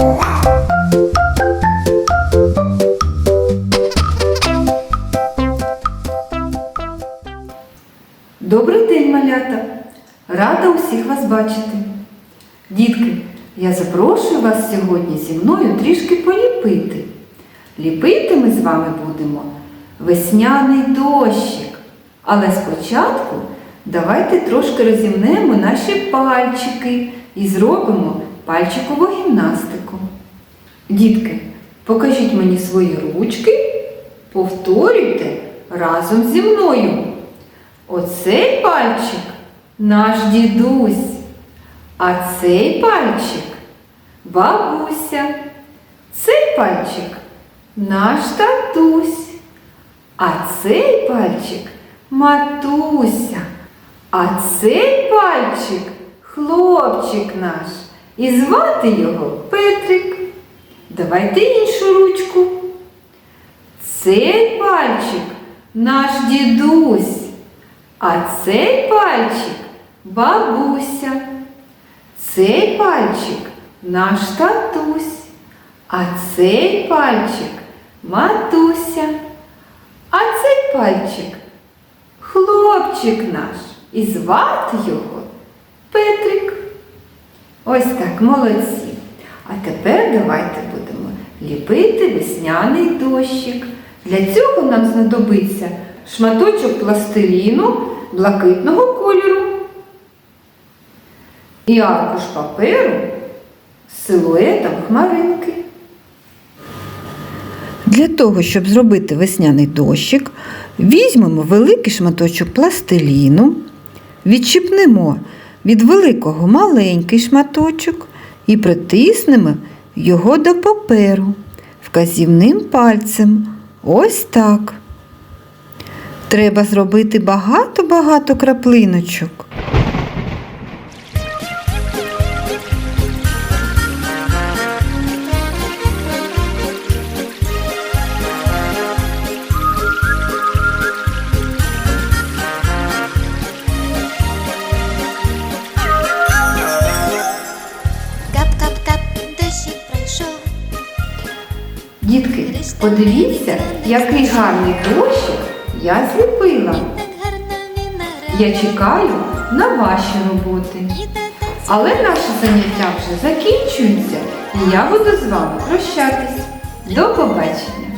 Добрий день, малята! Рада усіх вас бачити. Дітки, я запрошую вас сьогодні зі мною трішки поліпити. Ліпити ми з вами будемо весняний дощик. Але спочатку давайте трошки розімнемо наші пальчики і зробимо пальчикову гімнастику. Дітки, покажіть мені свої ручки, повторюйте разом зі мною. Оцей пальчик наш дідусь, а цей пальчик бабуся. Цей пальчик наш татусь, а цей пальчик матуся, а цей пальчик хлопчик наш. І звати його Петрик. Давайте іншу ручку. Цей пальчик наш дідусь, а цей пальчик бабуся. Цей пальчик наш татусь, а цей пальчик матуся, а цей пальчик хлопчик наш. І звати його Петрик. Ось так, молодці. А тепер давайте будемо ліпити весняний дощик. Для цього нам знадобиться шматочок пластиліну блакитного кольору і аркуш паперу з силуетом хмаринки. Для того, щоб зробити весняний дощик, візьмемо великий шматочок пластиліну, відчіпнемо від великого маленький шматочок і притиснемо його до паперу вказівним пальцем. Ось так. Треба зробити багато-багато краплиночок. Подивіться, який гарний дощик я зліпила. Я чекаю на ваші роботи. Але наше заняття вже закінчується, і я буду з вами прощатись. До побачення!